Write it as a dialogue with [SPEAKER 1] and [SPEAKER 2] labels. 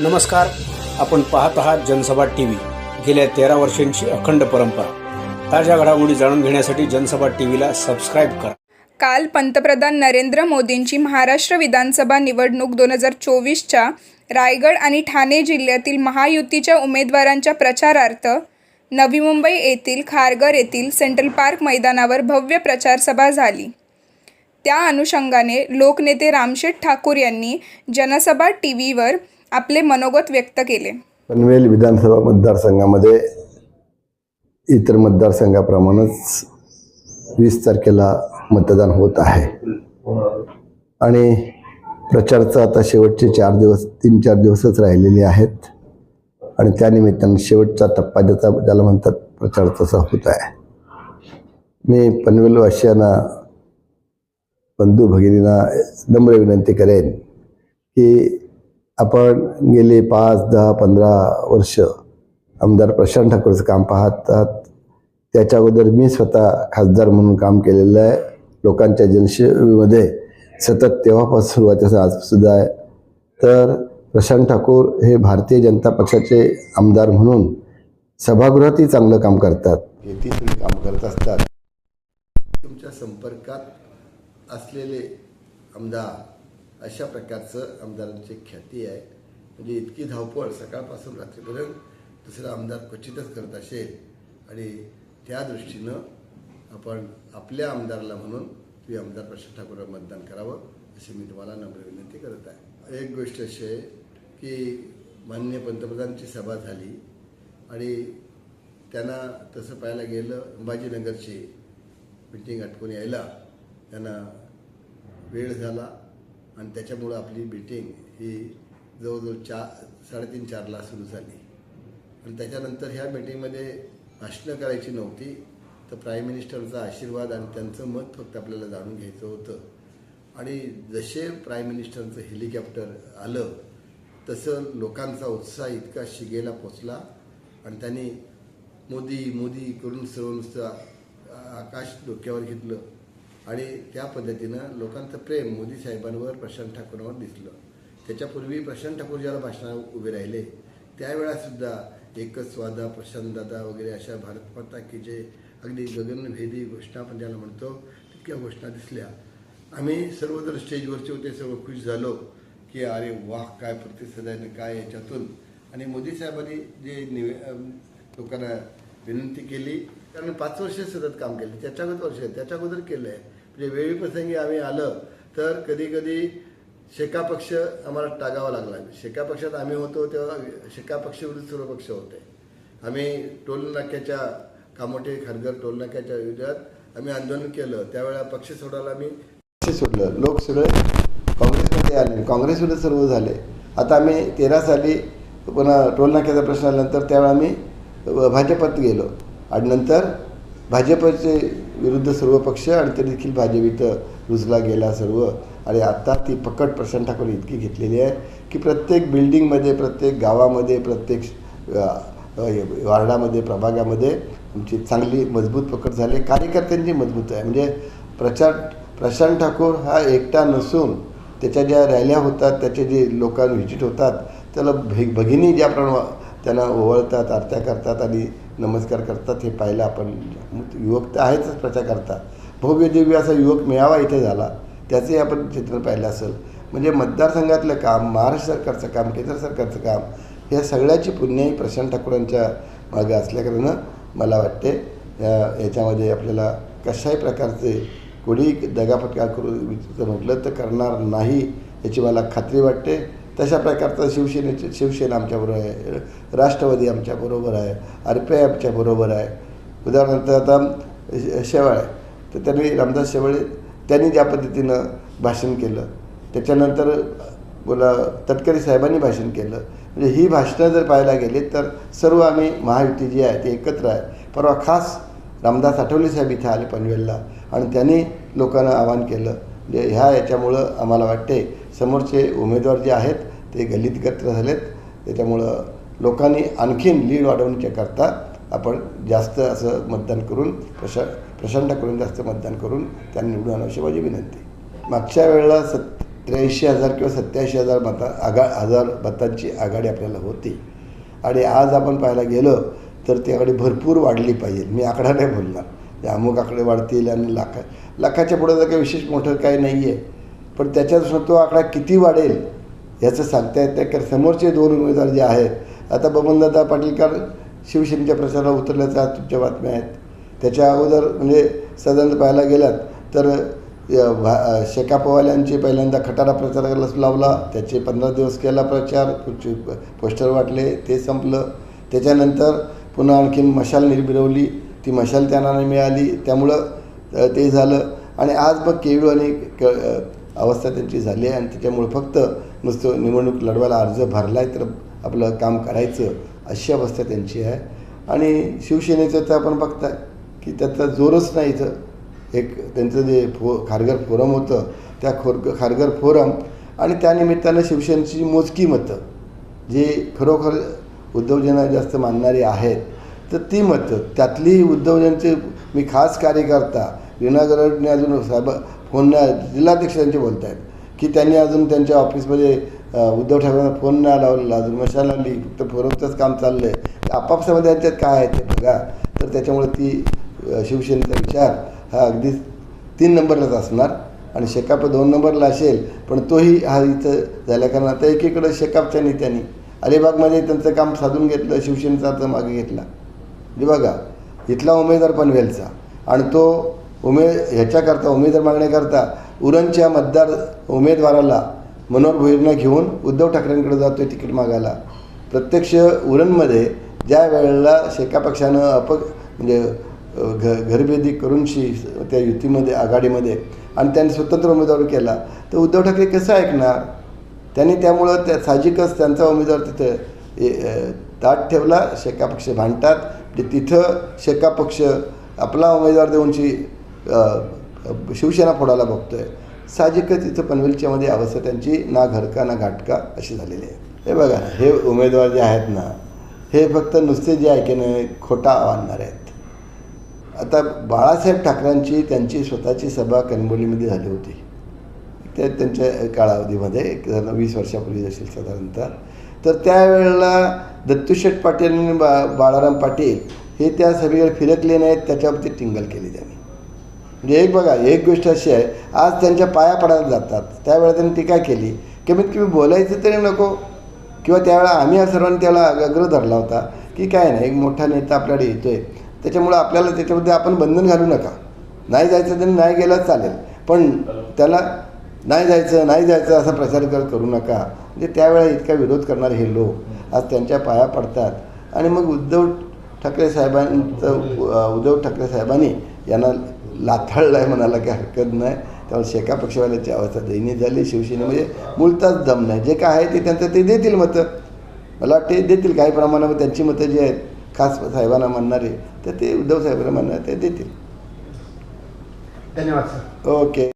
[SPEAKER 1] नमस्कार. आपण पाहत आहात जनसभा टी व्ही गेल्या तेरा वर्षांची अखंड परंपरा. ताज्या घडामोडी जाणून घेण्यासाठी जनसभा टी व्हीला सबस्क्राईब करा.
[SPEAKER 2] काल पंतप्रधान नरेंद्र मोदींची महाराष्ट्र विधानसभा निवडणूक दोन हजार चोवीसच्या रायगड आणि ठाणे जिल्ह्यातील महायुतीच्या उमेदवारांच्या प्रचारार्थ नवी मुंबई येथील खारघर येथील सेंट्रल पार्क मैदानावर भव्य प्रचारसभा झाली. त्या अनुषंगाने लोकनेते रामशेठ ठाकूर यांनी जनसभा टी व्हीवर आपले मनोगत व्यक्त केले.
[SPEAKER 3] पनवेल विधानसभा मतदारसंघामध्ये इतर मतदारसंघाप्रमाणेच वीस तारखेला मतदान होत आहे. आणि प्रचारचं आता शेवटचे चार दिवस तीन चार दिवसच राहिलेले आहेत. आणि त्यानिमित्तानं शेवटचा टप्पा ज्याचा ज्याला म्हणतात प्रचार तसा होत आहे. मी पनवेलवासियांना बंधू भगिनींना नम्र विनंती करेन की आपण गेले पाच दहा पंधरा वर्ष आमदार प्रशांत ठाकूरचं काम पाहतात त्याच्या अगोदर मी स्वतः खासदार म्हणून काम केलेलं आहे. लोकांच्या जनसेवेमध्ये सतत तेव्हापासून सुरुवातीचा आजसुद्धा आहे. तर प्रशांत ठाकूर हे भारतीय जनता पक्षाचे आमदार म्हणून सभागृहातही चांगलं काम करतात. येथे तुम्ही काम करत असतात. तुमच्या संपर्कात असलेले आमदार अशा प्रकारचं आमदारांची ख्याती आहे. म्हणजे इतकी धावपळ सकाळपासून रात्रीपर्यंत दुसरा आमदार क्वचितच करत असेल आणि त्या दृष्टीनं आपण आपल्या आमदाराला म्हणून तुम्ही आमदार प्रशांत ठाकूरला मतदान करावं अशी मी तुम्हाला नम्र विनंती करत आहे. एक गोष्ट अशी आहे की माननीय पंतप्रधानांची सभा झाली आणि त्यांना तसं पाहायला गेलं अंबाजीनगरची मिटिंग आटपून यायला त्यांना वेळ झाला. आणि त्याच्यामुळं आपली मीटिंग ही जवळजवळ चार साडेतीन चारला सुरू झाली. आणि त्याच्यानंतर ह्या मीटिंगमध्ये भाषणं करायची नव्हती तर प्राईम मिनिस्टरचा आशीर्वाद आणि त्यांचं मत फक्त आपल्याला जाणून घ्यायचं होतं. आणि जसे प्राईम मिनिस्टरचं हेलिकॉप्टर आलं तसं लोकांचा उत्साह इतका शिगेला पोचला आणि त्यांनी मोदी मोदी करून सर्व नुसतं आकाश डोक्यावर घेतलं. आणि त्या पद्धतीनं लोकांचं प्रेम मोदी साहेबांवर प्रशांत ठाकूरांवर दिसलं. त्याच्यापूर्वी प्रशांत ठाकूर ज्याला भाषणात उभे राहिले त्यावेळासुद्धा एकच वादा प्रशांत दादा वगैरे अशा भारत माता की जे अगदी गगनभेदी घोषणा आपण ज्याला म्हणतो तितक्या घोषणा दिसल्या. आम्ही सर्व जर स्टेजवरचे होते सर्व खुश झालो की अरे वाह काय प्रतिसाद आहे आणि काय याच्यातून. आणि मोदी साहेबांनी जे निवे लोकांना विनंती केली कारण पाच वर्ष सतत काम केलं त्याच्या अगोदर वर्ष त्याच्या अगोदर केलं आहे म्हणजे वेळी प्रसंगी आम्ही आलं तर कधी कधी शेका पक्ष आम्हाला टागावा लागला. शेका पक्षात आम्ही होतो तेव्हा शेका पक्षविरुद्ध सर्व पक्ष होते. आम्ही टोलनाक्याच्या कामोटे खारघर टोलनाक्याच्या विरोधात आम्ही आंदोलन केलं. त्यावेळेला पक्ष सोडायला आम्ही पक्ष सोडलं. लोक सगळे काँग्रेसमध्ये आले. काँग्रेसमध्ये सर्व झाले. आता आम्ही तेरा साली पुन्हा टोलनाक्याचा प्रश्न आल्यानंतर त्यावेळेला आम्ही भाजपात गेलो. आणि नंतर भाजपचे विरुद्ध सर्व पक्ष आणि ते देखील भाजप इथं रुजला गेला सर्व. आणि आता ती पकड प्रशांत ठाकूर इतकी घेतलेली आहे की प्रत्येक बिल्डिंगमध्ये प्रत्येक गावामध्ये प्रत्येक वार्डामध्ये प्रभागामध्ये आमची चांगली मजबूत पकड झाली. कार्यकर्त्यांची मजबूत आहे. म्हणजे प्रचार प्रशांत ठाकूर हा एकटा नसून त्याच्या ज्या रॅल्या होतात त्याचे जे लोकांना व्हिजिट होतात त्याला भे भगिनी ज्याप्रमाणे त्यांना ओवळतात आरत्या करतात आणि नमस्कार करतात हे पाहिलं आपण. युवक तर आहेतच प्रचार करतात. भव्य दिव्य असा युवक मेळावा इथे झाला. त्याचंही आपण चित्र पाहिलं असेल. म्हणजे मतदारसंघातलं काम महाराष्ट्र सरकारचं काम केंद्र सरकारचं काम या सगळ्याची पुण्याही प्रशांत ठाकूरांच्या मागे असल्याकारणं मला वाटते याच्यामध्ये आपल्याला कशाही प्रकारचे कोणी दगाफटका करू म्हटलं तर करणार नाही याची मला खात्री वाटते. तशा प्रकारचं शिवसेनेचे शिवसेना आमच्याबरोबर आहे. राष्ट्रवादी आमच्याबरोबर आहे. आर पी आय आमच्याबरोबर आहे. उदाहरणार्थ आता शेवाळे तर त्यांनी रामदास शेवाळे त्यांनी ज्या पद्धतीनं भाषण केलं त्याच्यानंतर बोला तटकरे साहेबांनी भाषण केलं. म्हणजे ही भाषणं जर पाहायला गेली तर सर्व आम्ही महायुती जी आहे ती एकत्र आहे. परवा खास रामदास आठवले साहेब इथे आले पनवेलला आणि त्यांनी लोकांना आवाहन केलं. म्हणजे ह्या याच्यामुळं आम्हाला वाटते समोरचे उमेदवार जे आहेत ते गलितगत्र झालेत. त्याच्यामुळं लोकांनी आणखीन लीड वाढवण्याच्याकरता आपण जास्त असं मतदान करून प्रश प्रशांत करून जास्त मतदान करून त्यांना निवडून आणावं अशी माझी विनंती. मागच्या वेळेला सत् त्र्याऐंशी हजार किंवा सत्याऐंशी हजार मता आगा हजार मतांची आघाडी आपल्याला होती. आणि आज आपण पाहायला गेलं तर ती आघाडी भरपूर वाढली पाहिजे. मी आकडा नाही बोलणार. ते अमुक आकडे वाढतील आणि लाखा लाखाच्या पुढे तर काही विशेष मोठं काही नाही आहे पण त्याच्यात तो आकडा किती वाढेल याचं सांगता येत नाही कारण समोरचे दोन उमेदवार जे आहेत आता बबनदादा पाटीलकर शिवसेनेच्या प्रचाराला उतरल्याच्या आज तुमच्या बातम्या आहेत. त्याच्या अगोदर म्हणजे सदन पाहायला गेलात तर भा शेका पवाल्यांचे पहिल्यांदा खटारा प्रचाराला लावला त्याचे पंधरा दिवस केला प्रचार पोस्टर वाटले ते संपलं. त्याच्यानंतर पुन्हा आणखी मशाल निर्मिरवली ती मशाल त्यांना मिळाली त्यामुळं ते झालं. आणि आज मग केळू आणि अवस्था त्यांची झाली आहे आणि त्याच्यामुळं फक्त नुसतं निवडणूक लढवायला अर्ज भरला आहे तर आपलं काम करायचं अशी अवस्था त्यांची आहे. आणि शिवसेनेचं तर आपण बघताय की त्याचा जोरच नाही इथं. एक त्यांचं जे फो खारघर फोरम होतं त्या खोर खारघर फोरम आणि त्यानिमित्तानं शिवसेनेची मोजकी मतं जे खरोखर उद्धवजींना जास्त मानणारी आहेत तर ती मतं त्यातली उद्धवजींचे मी खास कार्यकर्ता वीणा अजून साहेब फोन जिल्हाध्यक्ष त्यांचे बोलत आहेत की त्यांनी अजून त्यांच्या ऑफिसमध्ये उद्धव ठाकरेंना फोन नाही लावलेला अजून मशाल आली फक्त फोरमचंच काम चाललं आहे आपापसामध्ये यांच्यात काय आहे ते बघा. तर त्याच्यामुळे ती शिवसेनेचा विचार हा अगदी तीन नंबरलाच असणार आणि शेकाप दोन नंबरला असेल पण तोही हा इथं झाल्या कारण आता एकीकडं शेकापच्या नेत्यांनी अलिबागमध्ये त्यांचं काम साधून घेतलं शिवसेनेचा मागे घेतला. म्हणजे बघा इथला उमेदवार पनवेलचा आणि तो उमे ह्याच्याकरता उमेदवार मागण्याकरता उरणच्या मतदार उमेदवाराला मनोहर भोईरनं घेऊन उद्धव ठाकरेंकडे आहे तिकीट मागायला. प्रत्यक्ष उरणमध्ये ज्या वेळेला शेका पक्षानं अप म्हणजे घ घरभेदी करूनशी त्या युतीमध्ये आघाडीमध्ये आणि त्यांनी स्वतंत्र उमेदवार केला तर उद्धव ठाकरे कसं ऐकणार? त्यांनी त्यामुळं त्या साहजिकच त्यांचा उमेदवार तिथं ताट ठेवला शेका पक्ष भांडतात. म्हणजे तिथं शेका पक्ष आपला उमेदवार देऊनशी शिवसेना फोडायला बघतोय. साहजिकच इथं पनवेलच्यामध्ये अवस्था त्यांची ना घरका ना घाटका अशी झालेली आहे. हे बघा. हे उमेदवार जे आहेत ना हे फक्त नुसते जे ऐकणे खोटा आणणार आहेत. आता बाळासाहेब ठाकरेंची त्यांची स्वतःची सभा कणबोलीमध्ये झाली होती. ते त्यांच्या कालावधीमध्ये एक वीस वर्षापूर्वी असेल साधारणतः. तर त्यावेळेला दत्तूशेठ पाटील आणि बा बाळाराम पाटील हे त्या सभेवर फिरकले नाहीत त्याच्यावरती टिंगल केली त्यांनी. म्हणजे एक बघा एक गोष्ट अशी आहे आज त्यांच्या पाया पडायला जातात. त्यावेळेला त्यांनी टीका केली कमीत कमी बोलायचं तरी नको. किंवा त्यावेळेला आम्ही या सर्वांनी त्याला आग्रह धरला होता की काय नाही एक मोठा नेता आपल्याकडे येतोय. त्याच्यामुळं आपल्याला त्याच्यामध्ये आपण बंधन घालू नका. नाही जायचं तर नाही गेलं चालेल. पण त्याला नाही जायचं नाही जायचं असा प्रचार कर करू नका. म्हणजे त्यावेळेला इतका विरोध करणारे हे लोक आज त्यांच्या पाया पडतात. आणि मग उद्धव ठाकरे साहेबांचं उद्धव ठाकरे साहेबांनी यांना लाथाळलं आहे म्हणायला काही हरकत नाही. त्यामुळे शेका पक्षवाल्याची अवस्था दयनीय झाली. शिवसेनेमध्ये मुलताच दम नाही. जे काय आहे ते त्यांचं ते देतील मतं. मला वाटते देतील काही प्रमाणामध्ये त्यांची मतं जी आहेत खास साहेबांना म्हणणारे तर ते उद्धव साहेबांना म्हणणारे ते देतील.
[SPEAKER 4] धन्यवाद सर.
[SPEAKER 3] ओके.